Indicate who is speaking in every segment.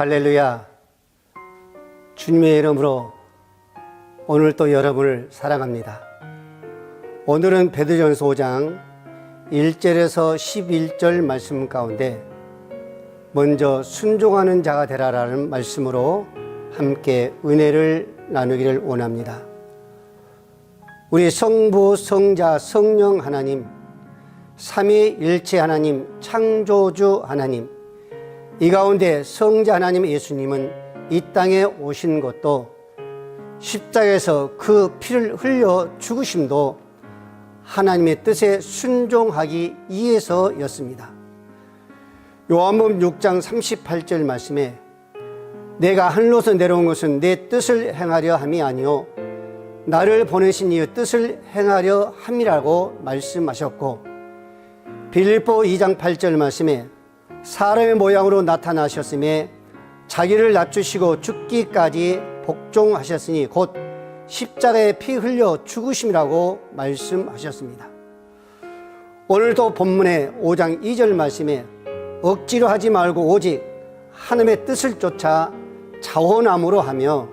Speaker 1: 할렐루야. 주님의 이름으로 오늘 또 여러분을 사랑합니다. 오늘은 베드전서 5장 1절에서 11절 말씀 가운데 먼저 순종하는 자가 되라라는 말씀으로 함께 은혜를 나누기를 원합니다. 우리 성부, 성자, 성령 하나님, 삼위일체 하나님, 창조주 하나님, 이 가운데 성자 하나님 예수님은 이 땅에 오신 것도 십자가에서 그 피를 흘려 죽으심도 하나님의 뜻에 순종하기 위해서였습니다. 요한복음 6장 38절 말씀에 내가 하늘로서 내려온 것은 내 뜻을 행하려 함이 아니요 나를 보내신 이의 뜻을 행하려 함이라고 말씀하셨고 빌립보 2장 8절 말씀에 사람의 모양으로 나타나셨음에 자기를 낮추시고 죽기까지 복종하셨으니 곧 십자가에 피 흘려 죽으심이라고 말씀하셨습니다. 오늘도 본문의 5장 2절 말씀에 억지로 하지 말고 오직 하나님의 뜻을 쫓아 자원함으로 하며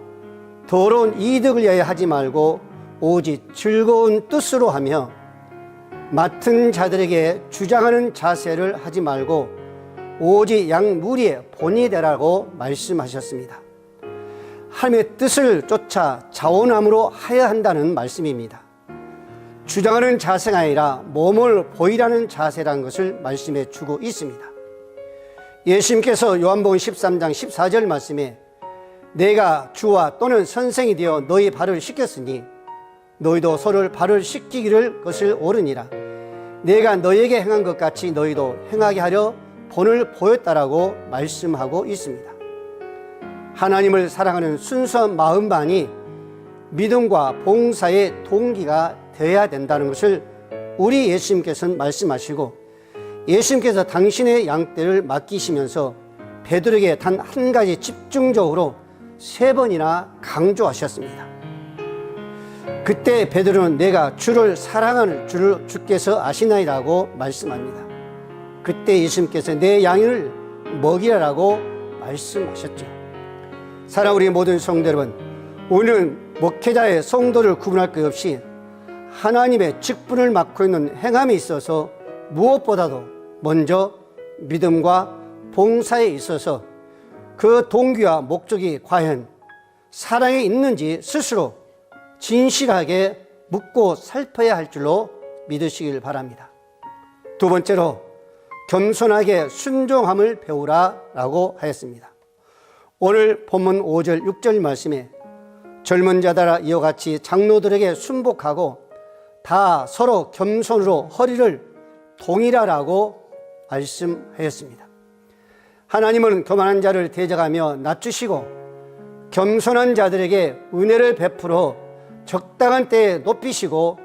Speaker 1: 더러운 이득을 위하여 하지 말고 오직 즐거운 뜻으로 하며 맡은 자들에게 주장하는 자세를 하지 말고 오직 양 무리의 본이 되라고 말씀하셨습니다. 하나님의 뜻을 쫓아 자원함으로 하여야 한다는 말씀입니다. 주장하는 자세가 아니라 몸을 보이라는 자세라는 것을 말씀해 주고 있습니다. 예수님께서 요한복음 13장 14절 말씀에 내가 주와 또는 선생이 되어 너희 발을 씻겼으니 너희도 서로를 발을 씻기기를 것을 옳으니라. 내가 너희에게 행한 것 같이 너희도 행하게 하려 본을 보였다라고 말씀하고 있습니다. 하나님을 사랑하는 순수한 마음만이 믿음과 봉사의 동기가 되어야 된다는 것을 우리 예수님께서는 말씀하시고 예수님께서 당신의 양떼를 맡기시면서 베드로에게 단 한 가지 집중적으로 세 번이나 강조하셨습니다. 그때 베드로는 내가 주를 사랑하는 주를 주께서 아시나이라고 말씀합니다. 그때 예수님께서 내 양을 먹이라라고 말씀하셨죠. 사랑 우리 모든 성도 여러분, 오늘은 목회자의 성도를 구분할 것 없이 하나님의 직분을 맡고 있는 행함에 있어서 무엇보다도 먼저 믿음과 봉사에 있어서 그 동기와 목적이 과연 사랑에 있는지 스스로 진실하게 묻고 살펴야 할 줄로 믿으시길 바랍니다. 두 번째로 겸손하게 순종함을 배우라 라고 하였습니다. 오늘 본문 5절, 6절 말씀에 젊은 자들아 이와 같이 장로들에게 순복하고 다 서로 겸손으로 허리를 동일하라고 말씀하였습니다. 하나님은 교만한 자를 대적하며 낮추시고 겸손한 자들에게 은혜를 베풀어 적당한 때에 높이시고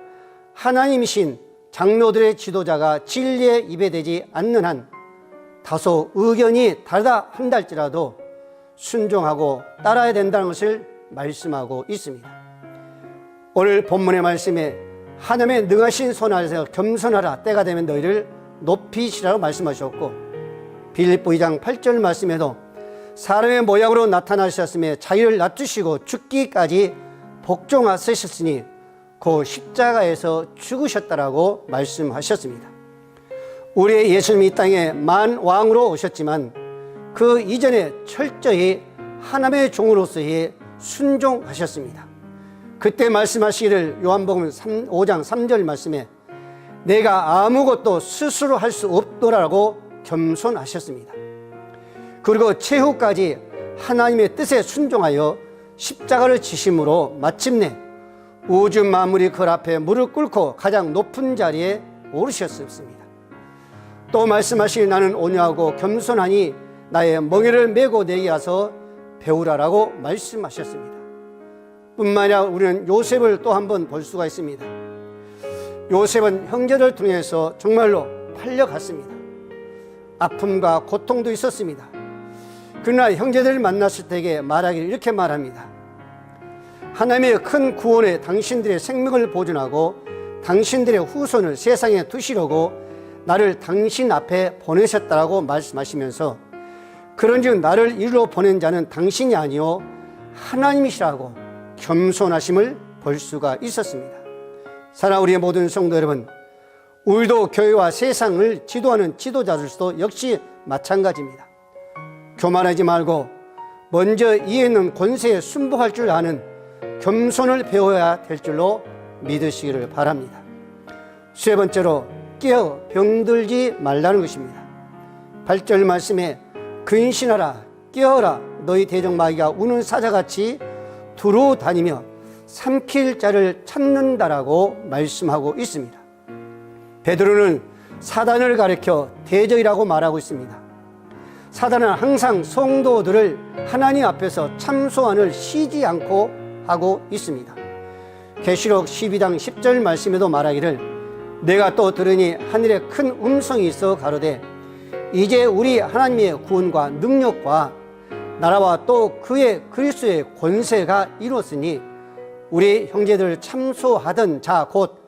Speaker 1: 하나님이신 장로들의 지도자가 진리에 입에 대지 않는 한 다소 의견이 다르다 한달지라도 순종하고 따라야 된다는 것을 말씀하고 있습니다. 오늘 본문의 말씀에 하나님의 능하신 손 아래서 겸손하라 때가 되면 너희를 높이시라고 말씀하셨고 빌립보 2장 8절 말씀에도 사람의 모양으로 나타나셨음에 자기를 낮추시고 죽기까지 복종하셨으니 그 십자가에서 죽으셨다라고 말씀하셨습니다. 우리의 예수님이 이 땅에 만 왕으로 오셨지만 그 이전에 철저히 하나님의 종으로서의 순종하셨습니다. 그때 말씀하시기를 요한복음 3, 5장 3절 말씀에 내가 아무것도 스스로 할 수 없도라고 겸손하셨습니다. 그리고 최후까지 하나님의 뜻에 순종하여 십자가를 지심으로 마침내 우주 만물이 그 앞에 무릎 꿇고 가장 높은 자리에 오르셨습니다. 또 말씀하시니 나는 온유하고 겸손하니 나의 멍에를 메고 내게 와서 배우라라고 말씀하셨습니다. 뿐만 아니라 우리는 요셉을 또 한 번 볼 수가 있습니다. 요셉은 형제를 통해서 정말로 팔려갔습니다. 아픔과 고통도 있었습니다. 그러나 형제들을 만났을 때에 말하기를 이렇게 말합니다. 하나님의 큰 구원에 당신들의 생명을 보존하고 당신들의 후손을 세상에 두시려고 나를 당신 앞에 보내셨다라고 말씀하시면서 그런즉 나를 이리로 보낸 자는 당신이 아니요 하나님이시라고 겸손하심을 볼 수가 있었습니다. 사랑 우리의 모든 성도 여러분, 우리도 교회와 세상을 지도하는 지도자들도 역시 마찬가지입니다. 교만하지 말고 먼저 이에 있는 권세에 순복할 줄 아는 겸손을 배워야 될 줄로 믿으시기를 바랍니다. 세 번째로 깨어 병들지 말라는 것입니다. 8절 말씀에 근신하라 깨어라 너희 대적마귀가 우는 사자같이 두루 다니며 삼킬 자를 찾는다라고 말씀하고 있습니다. 베드로는 사단을 가리켜 대적이라고 말하고 있습니다. 사단은 항상 성도들을 하나님 앞에서 참소안을 쉬지 않고 하고 있습니다. 계시록 12장 10절 말씀에도 말하기를 내가 또 들으니 하늘에 큰 음성이 있어 가로되 이제 우리 하나님의 구원과 능력과 나라와 또 그의 그리스도의 권세가 이루었으니 우리 형제들 참소하던 자 곧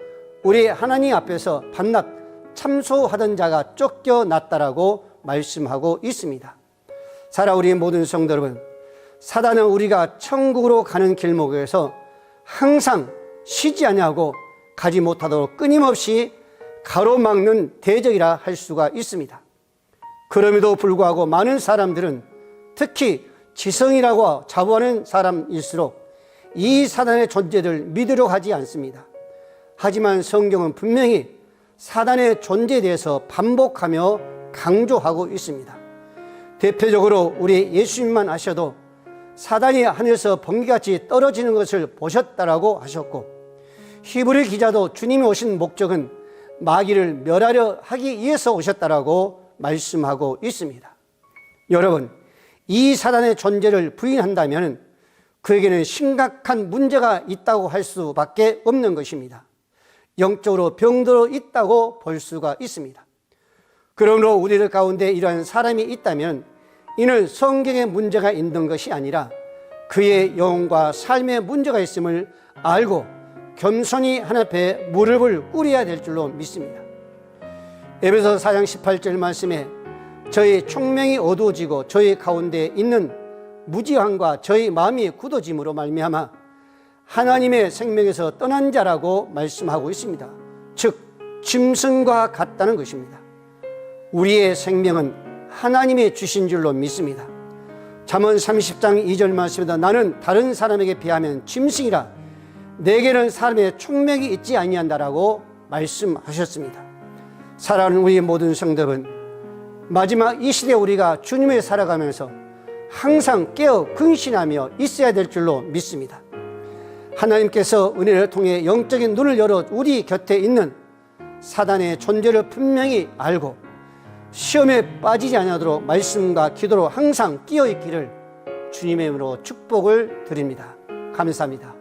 Speaker 1: 우리 하나님 앞에서 밤낮 참소하던 자가 쫓겨났다라고 말씀하고 있습니다. 살아 우리 모든 성도 여러분, 사단은 우리가 천국으로 가는 길목에서 항상 쉬지 아니하고 가지 못하도록 끊임없이 가로막는 대적이라 할 수가 있습니다. 그럼에도 불구하고 많은 사람들은 특히 지성이라고 자부하는 사람일수록 이 사단의 존재를 믿으려 하지 않습니다. 하지만 성경은 분명히 사단의 존재에 대해서 반복하며 강조하고 있습니다. 대표적으로 우리 예수님만 아셔도 사단이 하늘에서 번개같이 떨어지는 것을 보셨다라고 하셨고 히브리 기자도 주님이 오신 목적은 마귀를 멸하려 하기 위해서 오셨다라고 말씀하고 있습니다. 여러분, 이 사단의 존재를 부인한다면 그에게는 심각한 문제가 있다고 할 수밖에 없는 것입니다. 영적으로 병들어 있다고 볼 수가 있습니다. 그러므로 우리들 가운데 이러한 사람이 있다면 이는 성경에 문제가 있는 것이 아니라 그의 영과 삶에 문제가 있음을 알고 겸손히 하나님 앞에 무릎을 꿇어야 될 줄로 믿습니다. 에베소 4장 18절 말씀에 저희 총명이 어두워지고 저희 가운데 있는 무지함과 저희 마음이 굳어짐으로 말미암아 하나님의 생명에서 떠난 자라고 말씀하고 있습니다. 즉 짐승과 같다는 것입니다. 우리의 생명은 하나님이 주신 줄로 믿습니다. 잠언 30장 2절 말씀입니다. 나는 다른 사람에게 비하면 짐승이라 내게는 사람의 총명이 있지 아니한다라고 말씀하셨습니다. 사랑하는 우리 모든 성도분 마지막 이 시대 우리가 주님을 살아가면서 항상 깨어 근신하며 있어야 될 줄로 믿습니다. 하나님께서 은혜를 통해 영적인 눈을 열어 우리 곁에 있는 사단의 존재를 분명히 알고 시험에 빠지지 않도록 말씀과 기도로 항상 끼어 있기를 주님의 이름으로 축복을 드립니다. 감사합니다.